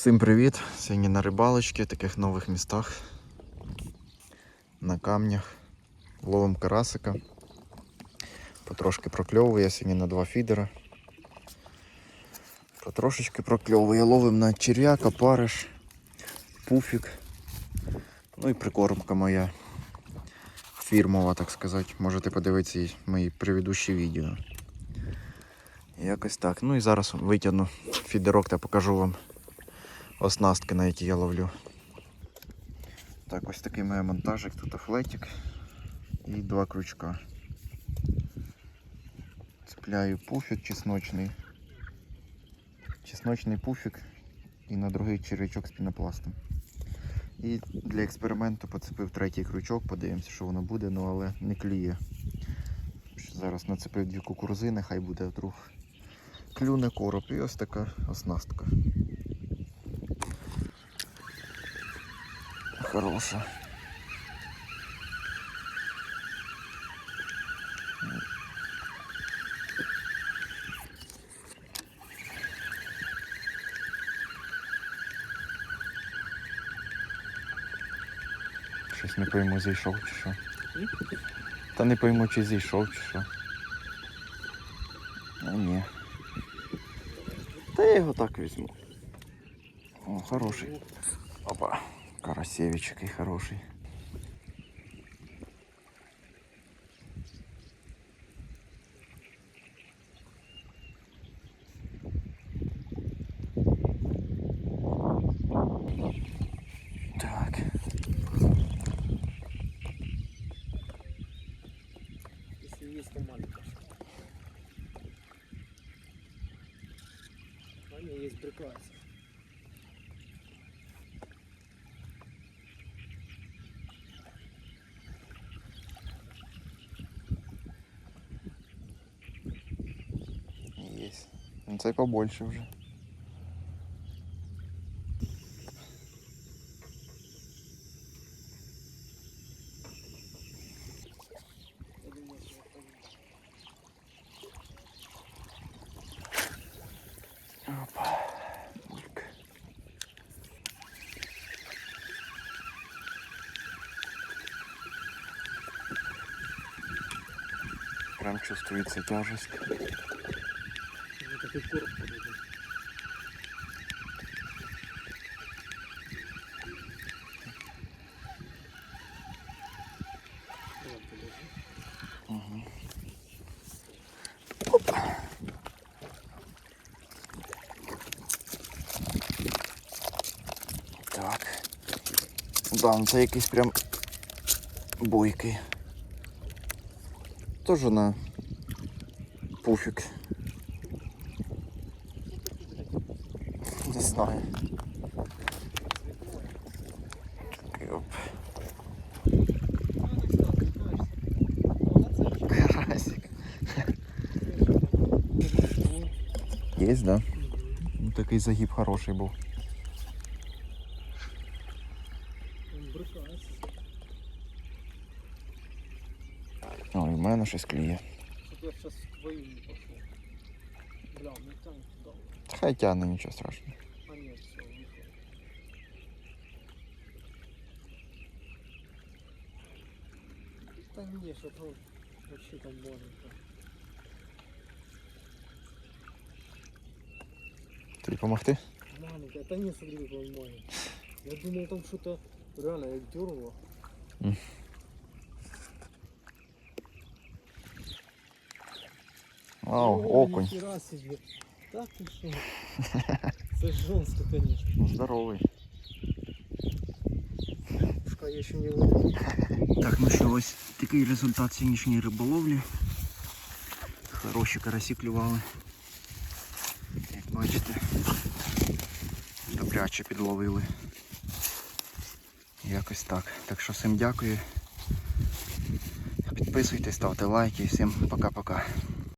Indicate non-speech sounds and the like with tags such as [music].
Всім привіт! Сьогодні на рибалочці, в таких нових містах. На камнях. Ловим карасика. Потрошки прокльовує сьогодні на два фідера. Потрошечки прокльовує. Ловим на черв'яка, париш, пуфік. Ну і прикормка моя. Фірмова, так сказати. Можете подивитися мої предыдущі відео. Якось так. Ну і зараз витягну фідерок та покажу вам оснастки, на які я ловлю. Так, ось такий має монтажик, тут флетик і два крючка. Цепляю пуфік чесночний. Чесночний пуфік і на другий червячок з пінопластом. І для експерименту поцепив третій крючок, подивимося, що воно буде, ну але не кліє. Зараз нацепив дві кукурузини, хай буде вдруг. Клюне короб і ось така оснастка. Хороша. Щось не пойму, зійшов чи що. Та не пойму, чи зійшов чи що. А ні. Та я його так візьму. О, хороший. Опа. Карасевич який хороший. Так. Если есть, то маленькая. Не, есть прекрасно. Есть. Ну цей побольше. Ник. Прям чувствуется тяжесть. Вот такой короб подожди. Угу. Так. Да, ну це якийсь прям бойкий. Тоже на пуфік. Не знаю. Оп. Карасик. Есть, да? Ну, такий загиб хороший був. Он брыкается. Ой, в мене щось кліє. Чтоб я сейчас в твою не пошел. Бля, ну там туда. Хай тягне, нічого страшного. Нет, все, выходит. Да не, что там вообще там маленько. Тобі допомогти? Маленько, это не смотри, какой он маленький. Я думал там что-то реально я дергало. Вау, О, окунь. Нихера себе. Так ты что? [laughs] Это жестко, конечно. Ну, здоровий. Пускай я еще не ловил. Так, ну що, ось такий результат сьогоднішньої риболовлі. Хороші карасі клювали. Як бачите, добряче підловили. Якось так. Так що всім дякую. Підписуйтесь, ставте лайки. Всім пока-пока.